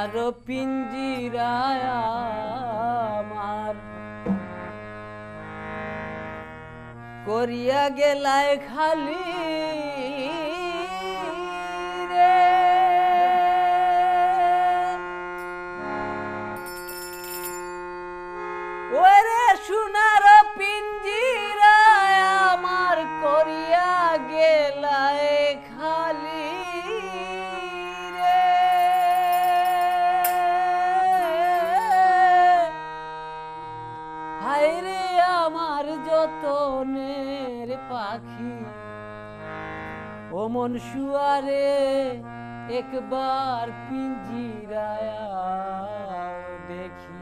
আর পিঞ্জিরা আমার। করিয়া গেলায় খালি মন শুয়ারে একবার পিঞ্জিরায়া দেখি।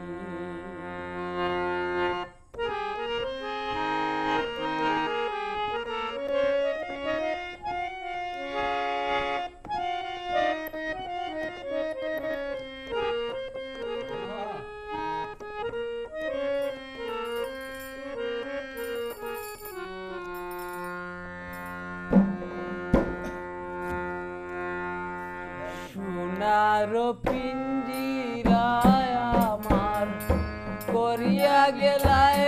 পিন্ডি রায় আমার করিয়া গেলায়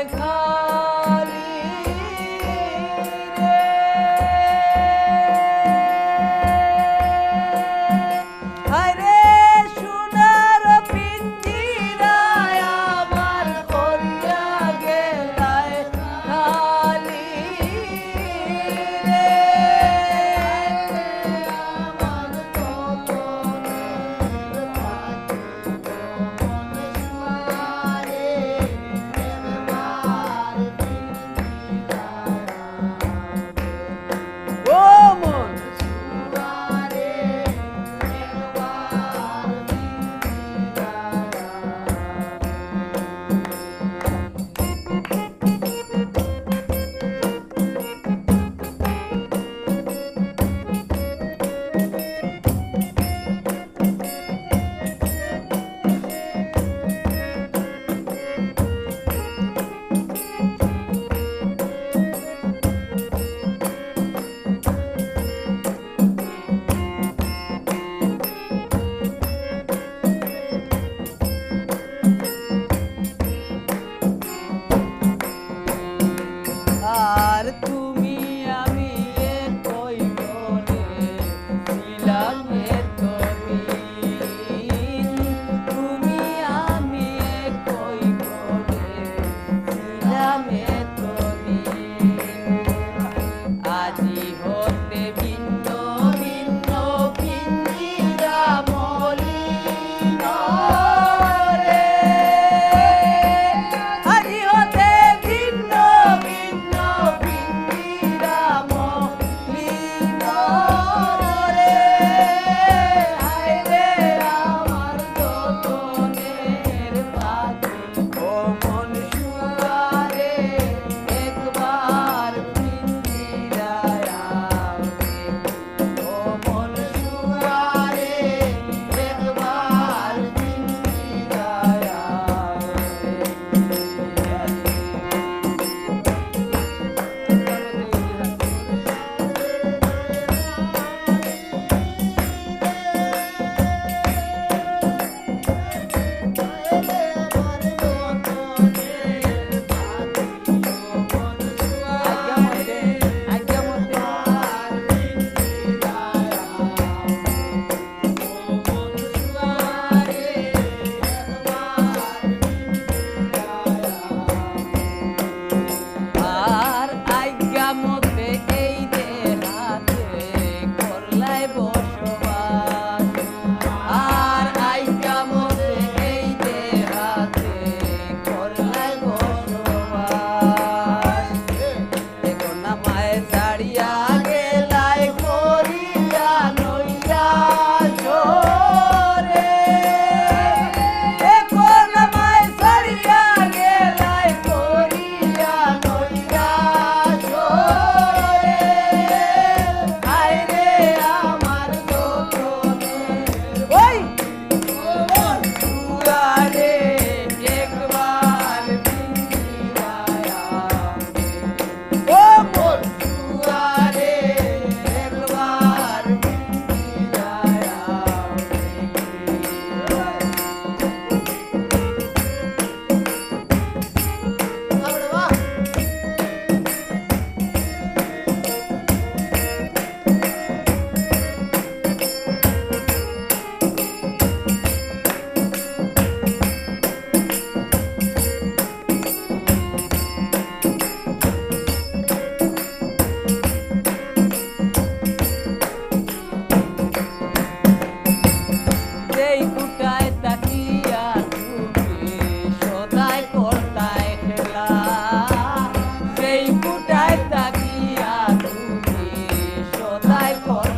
to me. life for